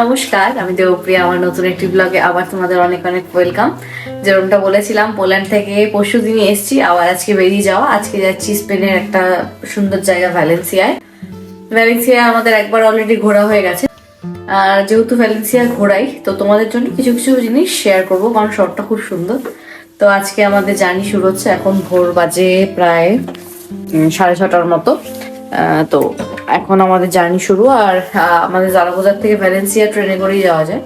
নমস্কার, আমি দেবপ্রিয়া, আমার নতুন একটি ব্লগে আবার তোমাদের অনেক অনেক ওয়েলকাম যেরকমটা বলেছিলাম, পোল্যান্ড থেকে পরশু দিনই এসেছি, আবার আজকে বেরিয়ে যাওয়া। আজকে যাচ্ছি স্পেনের একটা সুন্দর জায়গা ভ্যালেন্সিয়ায় ভ্যালেন্সিয়া আমাদের একবার অলরেডি ঘোরা হয়ে গেছে। আর যেহেতু ভ্যালেন্সিয়া ঘোরাই, তো তোমাদের জন্য কিছু কিছু জিনিস শেয়ার করব, কারণ শহরটা খুব সুন্দর। তো আজকে আমাদের জার্নি শুরু হচ্ছে এখন ভোর বাজে প্রায় সাড়ে ছটার মতো। তো এখন আমাদের জার্নি শুরু আর আমাদের জারাগোজার থেকে ভ্যালেন্সিয়া ট্রেনে করেই যাওয়া যায়।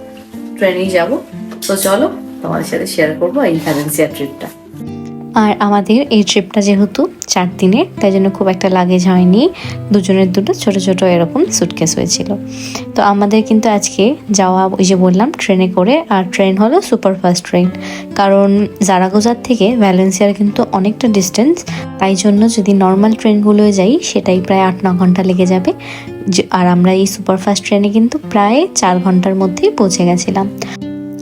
ট্রেনেই যাব। তো চলো তোমাদের সাথে শেয়ার করব এই ভ্যালেন্সিয়া ট্রিপটা আর আমাদের এই ট্রিপটা যেহেতু চার দিনের, তাই জন্য খুব একটা লাগেজ হয়নি। দুজনের দুটো ছোট ছোট এরকম সুটকেস হয়েছিল। তো আমাদের কিন্তু আজকে যাওয়া, ওই যে বললাম, ট্রেনে করে, আর ট্রেন হলো সুপারফাস্ট ট্রেন কারণ জারাগোজার থেকে ভ্যালেন্সিয়ার কিন্তু অনেকটা ডিস্টেন্স তাই জন্য যদি নর্মাল ট্রেনগুলো যাই, সেটাই প্রায় আট, ন ঘণ্টা লেগে যাবে। আর আমরা এই সুপারফাস্ট ট্রেনে কিন্তু প্রায় চার ঘণ্টার মধ্যেই পৌঁছে গেছিলাম।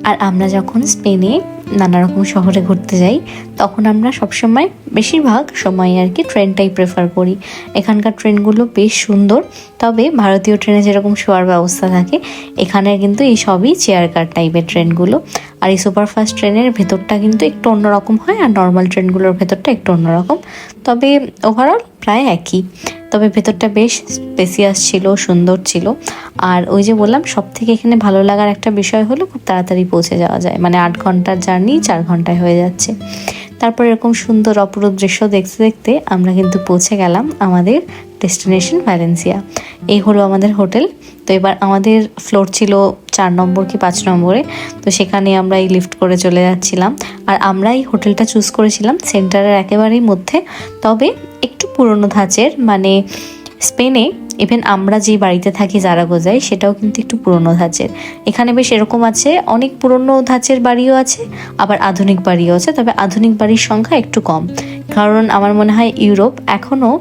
আর আমরা যখন স্পেনে নানা রকম শহরে ঘুরতে যাই, তখন আমরা সবসময় বেশিরভাগ সময় আর কি ট্রেনটাই প্রেফার করি। এখানকার ট্রেনগুলো বেশ সুন্দর, তবে ভারতীয় ট্রেনে যেরকম শোয়ার ব্যবস্থা থাকে, এখানে কিন্তু এই সবই চেয়ার কার টাইপের ট্রেনগুলো। আর এই সুপারফাস্ট ট্রেনের ভেতরটা কিন্তু একটু অন্যরকম হয় আর নর্মাল ট্রেনগুলোর ভেতরটা একটু অন্যরকম। তবে ওভারঅল প্রায় একই। তবে ভেতরটা বেশ স্পেসিয়াস ছিল, সুন্দর ছিল। আর ওই যে বললাম সব থেকে এখানে ভালো লাগার একটা বিষয় হলো খুব তাড়াতাড়ি পৌঁছে যাওয়া যায়। মানে আট ঘণ্টার জার্নি চার ঘন্টায় হয়ে যাচ্ছে। তারপর এরকম সুন্দর অপরূপ দৃশ্য দেখতে দেখতে আমরা কিন্তু পৌঁছে গেলাম আমাদের ডেস্টিনেশন ভ্যালেন্সিয়া। এই হলো আমাদের হোটেল। তো এবার আমাদের ফ্লোর ছিল চার নম্বর কি পাঁচ নম্বরে। তো সেখানে আমরা এই লিফট করে চলে যাচ্ছিলাম। আর আমরা এই হোটেলটা চুজ করেছিলাম সেন্টারের একেবারেই মধ্যে। তবে একটু পুরনো ধাঁচের মানে স্পেনে ইভেন আমরা যে বাড়িতে থাকি জারাগোজায় সেটাও কিন্তু একটু পুরনো ধাঁচের। এখানে বেশ এরকম আছে, অনেক পুরনো ধাঁচের বাড়িও আছে, আবার আধুনিক বাড়িও আছে, তবে আধুনিক বাড়ির সংখ্যা একটু কম। কারণ আমার মনে হয় ইউরোপ এখনও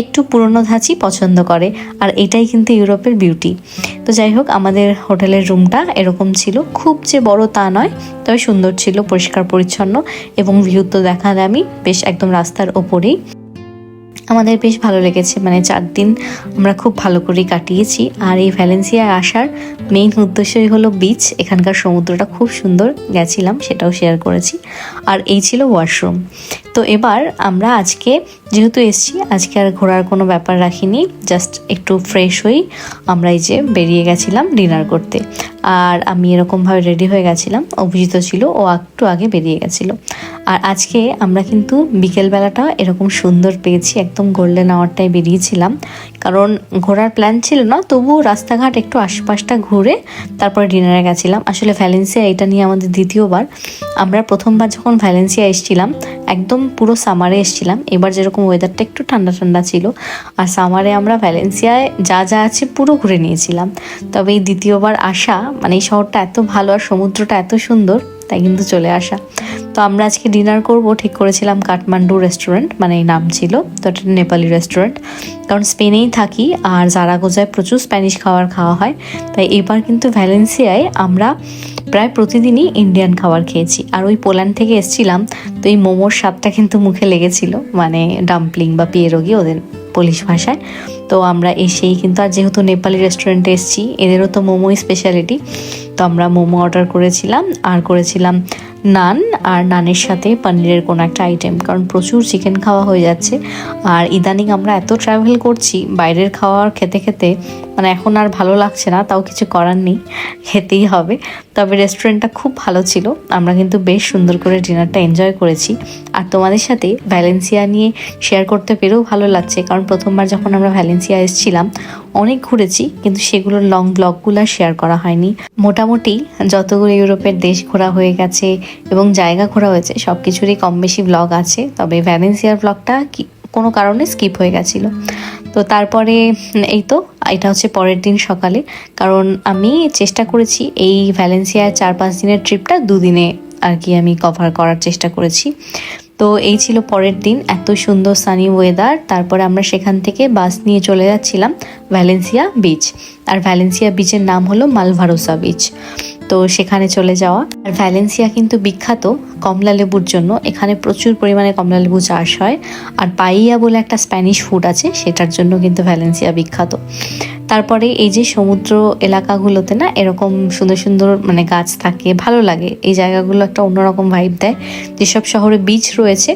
একটু পুরনো ধাঁচই পছন্দ করে, আর এটাই কিন্তু ইউরোপের বিউটি তো যাই হোক, আমাদের হোটেলের রুমটা এরকম ছিল। খুব যে বড় তা নয়, তবে সুন্দর ছিল পরিষ্কার পরিচ্ছন্ন এবং ভিউ তো দেখা আমি বেশ একদম রাস্তার ওপরেই। আমাদের বেশ ভালো লেগেছে। মানে চার দিন আমরা খুব ভালো করেই কাটিয়েছি। আর এই ভ্যালেন্সিয়ায় আসার মেইন উদ্দেশ্যই হলো বিচ এখানকার সমুদ্রটা খুব সুন্দর। গেছিলাম, সেটাও শেয়ার করেছি। আর এই ছিল ওয়াশরুম তো এবার আমরা আজকে যেহেতু এসছি, আজকে আর ঘোরার কোনো ব্যাপার রাখিনি। জাস্ট একটু ফ্রেশ হই। আমরা এই যে বেরিয়ে গেছিলাম ডিনার করতে। আর আমি এরকমভাবে রেডি হয়ে গেছিলাম। অভিজিত ছিল, ও একটু আগে বেরিয়ে গেছিল। আর আজকে আমরা কিন্তু বিকেলবেলাটা এরকম সুন্দর পেয়েছি, একদম গোল্ডেন আওয়ারটায় বেরিয়েছিলাম। কারণ ঘোরার প্ল্যান ছিল না, তবুও রাস্তাঘাট একটু আশপাশটা ঘুরে তারপরে ডিনারে গেছিলাম। আসলে ভ্যালেন্সিয়া এটা নিয়ে আমাদের দ্বিতীয়বার। আমরা প্রথমবার যখন ভ্যালেন্সিয়া এসেছিলাম, একদম পুরো সামারে এসেছিলাম। এবার যেরকম ওয়েদারটা একটু ঠান্ডা ঠান্ডা ছিল, আর সামারে আমরা ভ্যালেন্সিয়ায় যা যা আছে পুরো ঘুরে নিয়েছিলাম। তবে এই দ্বিতীয়বার আসা মানে এই শহরটা এত ভালো আর সমুদ্রটা এত সুন্দর, তাই কিন্তু চলে আসা। তো আমরা আজকে ডিনার করব, ঠিক করেছিলাম কাঠমান্ডু রেস্টুরেন্ট মানে এই নাম ছিল, তো এটা নেপালি রেস্টুরেন্ট কারণ স্পেনেই থাকি আর জারাগোজায় প্রচুর স্প্যানিশ খাবার খাওয়া হয়, তাই এবার কিন্তু ভ্যালেন্সিয়ায় আমরা প্রায় প্রতিদিনই ইন্ডিয়ান খাবার খেয়েছি। আর ওই পোল্যান্ড থেকে এসছিলাম, তো এই মোমোর স্বাদটা কিন্তু মুখে লেগেছিল মানে ডাম্পলিং বা পিয়েরোগি ওদের পোলিশ ভাষায়। তো আমরা এসেই কিন্তু আর যেহেতু নেপালি রেস্টুরেন্টে এসেছি, এদেরও তো মোমোই স্পেশালিটি তো আমরা মোমো অর্ডার করেছিলাম, আর করেছিলাম নান, আর নানের সাথে পনিরের কোনো একটা আইটেম কারণ প্রচুর চিকেন খাওয়া হয়ে যাচ্ছে। আর ইদানিং আমরা এত ট্রাভেল করছি, বাইরের খাওয়ার খেতে খেতে মানে এখন আর ভালো লাগছে না, তাও কিছু করার নেই, খেতেই হবে। তবে রেস্টুরেন্টটা খুব ভালো ছিল, আমরা কিন্তু বেশ সুন্দর করে ডিনারটা এনজয় করেছি। আর তোমাদের সাথে ভ্যালেন্সিয়া নিয়ে শেয়ার করতে পেরেও ভালো লাগছে, কারণ প্রথমবার যখন আমরা ভ্যালেন্সিয়া এসেছিলাম অনেক ঘুরেছি, কিন্তু সেগুলোর লং ব্লগগুলো শেয়ার করা হয়নি। মোটামুটি যতগুলো ইউরোপের দেশ ঘোরা হয়ে গেছে এবং জায়গা ঘোরা হয়েছে সব কিছুরই কম বেশি ব্লগ আছে, তবে ভ্যালেন্সিয়ার ব্লগটা কি, কোনো কারণে স্কিপ হয়ে গেছিল। তো তারপরে, এই তো, এটা হচ্ছে পরের দিন সকালে, কারণ আমি চেষ্টা করেছি এই ভ্যালেন্সিয়ার চার পাঁচ দিনের ট্রিপটা দুদিনে আর কি আমি কভার করার চেষ্টা করেছি। তো এই ছিল পরের দিন, এত সুন্দর সানি ওয়েদার তারপরে আমরা সেখান থেকে বাস নিয়ে চলে যাচ্ছিলাম ভ্যালেন্সিয়া বিচ আর ভ্যালেন্সিয়া বিচের নাম হলো মালভারোসা বিচ তো সেখানে চলে যাওয়া। আর ভ্যালেন্সিয়া কিন্তু বিখ্যাত কমলা লেবুর জন্য। এখানে প্রচুর পরিমাণে কমলা লেবু চাষ হয়। আর পাইয়া বলে একটা স্প্যানিশ ফুড আছে, সেটার জন্য কিন্তু ভ্যালেন্সিয়া বিখ্যাত। তারপরে এই যে সমুদ্র এলাকাগুলোতে না এরকম সুন্দর সুন্দর মানে গাছ থাকে, ভালো লাগে। এই জায়গাগুলো একটা অন্যরকম ভাইব দেয়। যেসব শহরে বিচ রয়েছে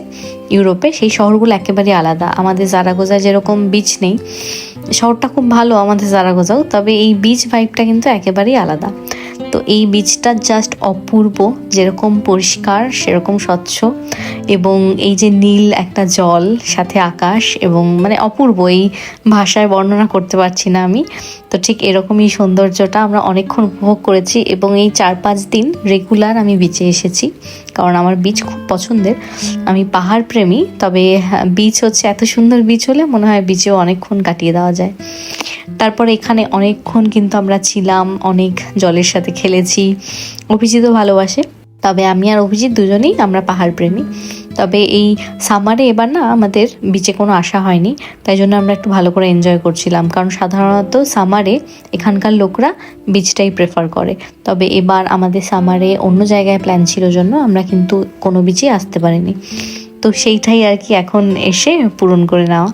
ইউরোপে, সেই শহরগুলো একেবারে আলাদা। আমাদের জারাগোজায় যেরকম বিচ নেই, শহরটা খুব ভালো আমাদের জারাগোজাও, তবে এই বিচ ভাইবটা কিন্তু একেবারেই আলাদা। তো এই বীজটা জাস্ট অপূর্ব, যেরকম পরিষ্কার, সেরকম স্বচ্ছ এবং এই যে নীল একটা জল, সাথে আকাশ এবং মানে অপূর্ব, এই ভাষায় বর্ণনা করতে পারছি না আমি। তো ঠিক এরকমই সৌন্দর্যটা আমরা অনেকক্ষণ উপভোগ করেছি এবং এই চার পাঁচ দিন রেগুলার আমি বিচে এসেছি। কারণ আমার বিচ খুব পছন্দের। আমি পাহাড় প্রেমী, তবে বিচ হচ্ছে এত সুন্দর বিচ হলে মনে হয় বিচেও অনেকক্ষণ কাটিয়ে দেওয়া যায়। তারপর এখানে অনেকক্ষণ কিন্তু আমরা ছিলাম, অনেক জলের সাথে খেলেছি। অভিজিৎও ভালোবাসে। তবে আমি আর অভিজিৎ দুজনেই আমরা পাহাড় প্রেমী তবে এই সামারে এবার না আমাদের বিচে কোনো আসা হয়নি। তাই জন্য আমরা একটু ভালো করে এনজয় করছিলাম। কারণ সাধারণত সামারে এখানকার লোকরা বিচটাই প্রেফার করে। তবে এবার আমাদের সামারে অন্য জায়গায় প্ল্যান ছিল জন্য আমরা কিন্তু কোনো বিচে আসতে পারিনি। তো সেইটাই আর কি এখন এসে পূরণ করে নেওয়া।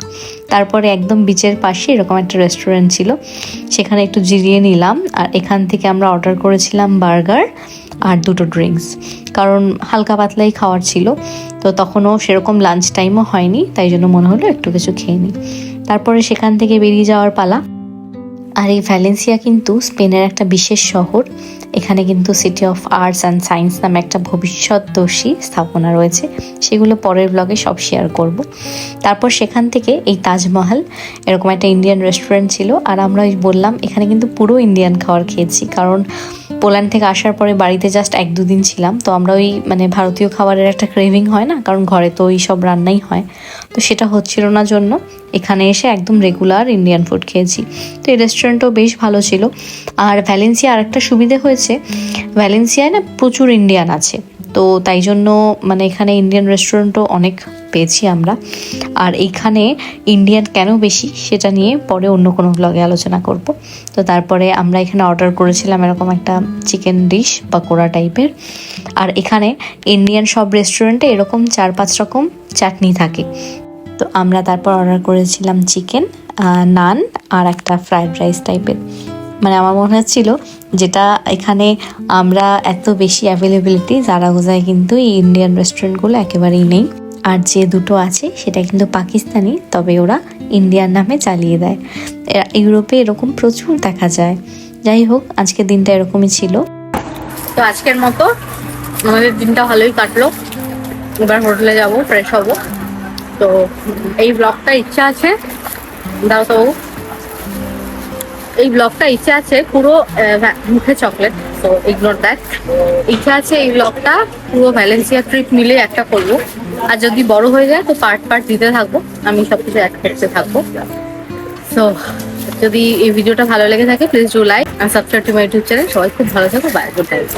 তারপরে একদম বিচের পাশে এরকম একটা রেস্টুরেন্ট ছিল। সেখানে একটু জিরিয়ে নিলাম আর এখান থেকে আমরা অর্ডার করেছিলাম বার্গার আর দুটো ড্রিঙ্কস কারণ হালকা পাতলাই খাওয়ার ছিল, তো তখনও সেরকম লাঞ্চ টাইমও হয়নি, তাই জন্য মনে হলো একটু কিছু খেয়ে নিই। তারপরে সেখান থেকে বেরিয়ে যাওয়ার পালা। আর এই ভ্যালেন্সিয়া কিন্তু স্পেনের একটা বিশেষ শহর। এখানে কিন্তু city of arts and science নামে একটা ভবিষ্যৎদর্শী স্থাপনা রয়েছে। সেগুলো পরের ব্লগে সব শেয়ার করব। তারপর সেখান থেকে এই তাজমহল, এরকম একটা ইন্ডিয়ান রেস্টুরেন্ট ছিল। আর আমরা বললাম, এখানে কিন্তু পুরো ইন্ডিয়ান খাবার খেয়েছি। কারণ পোল্যান্ড থেকে আসার পরে বাড়িতে জাস্ট এক দুদিন ছিলাম। তো আমরা ওই মানে ভারতীয় খাবারের একটা ক্রেভিং হয় না? কারণ ঘরে তো ওই সব রান্নাই হয়। তো সেটা হচ্ছিল না জন্য এখানে এসে একদম রেগুলার ইন্ডিয়ান ফুড খেয়েছি। তো এই রেস্টুরেন্টও বেশ ভালো ছিল। আর ভ্যালেন্সিয়া আরেকটা সুবিধে হয়েছে ভ্যালেন্সিয়ায় না প্রচুর ইন্ডিয়ান আছে। তো তাই জন্য মানে এখানে ইন্ডিয়ান রেস্টুরেন্টও অনেক পেয়েছি আমরা। আর এইখানে ইন্ডিয়ান কেন বেশি সেটা নিয়ে পরে অন্য কোনো ব্লগে আলোচনা করব। তো তারপরে আমরা এখানে অর্ডার করেছিলাম এরকম একটা চিকেন ডিশ পাকোড়া টাইপের আর এখানে ইন্ডিয়ান সব রেস্টুরেন্টে এরকম চার পাঁচ রকম চাটনি থাকে। তো আমরা তারপর অর্ডার করেছিলাম চিকেন নান আর একটা ফ্রায়েড রাইস টাইপের মানে আমার মনে হচ্ছিল যেটা এখানে আমরা এত বেশি অ্যাভেলেবিলিটি যারা জারাগোজায় কিন্তু এই ইন্ডিয়ান রেস্টুরেন্টগুলো একেবারেই নেই। আর যে দুটো আছে, সেটা কিন্তু পাকিস্তানি, তবে ওরা ইন্ডিয়ার নামে চালিয়ে দেয়। ইউরোপে এরকম প্রচুর দেখা যায়। যাই হোক আজকের দিনটা এরকমই ছিল। তো আজকের মতো আমাদের দিনটা ভালোই কাটলো। এবার হোটেলে যাব ফ্রেশ হব। তো এই ব্লগটা ইচ্ছা আছে, দাও তো। এই ব্লগটা ইচ্ছা আছে পুরো মুখে চকলেট তো ইগনোর দ্যাট ইচ্ছা আছে, এই ব্লগটা পুরো ভ্যালেন্সিয়া ট্রিপ মিলে একটা করব। আর যদি বড় হয়ে যায়, তো পার্ট পার্ট দিতে থাকব। আমি সবকিছু অ্যাড করতে থাকব। সো যদি এই ভিডিওটা ভালো লেগে থাকে please do like R subscribe to my YouTube channel সবাই খুব ভালো থাকো বাই গুড নাইট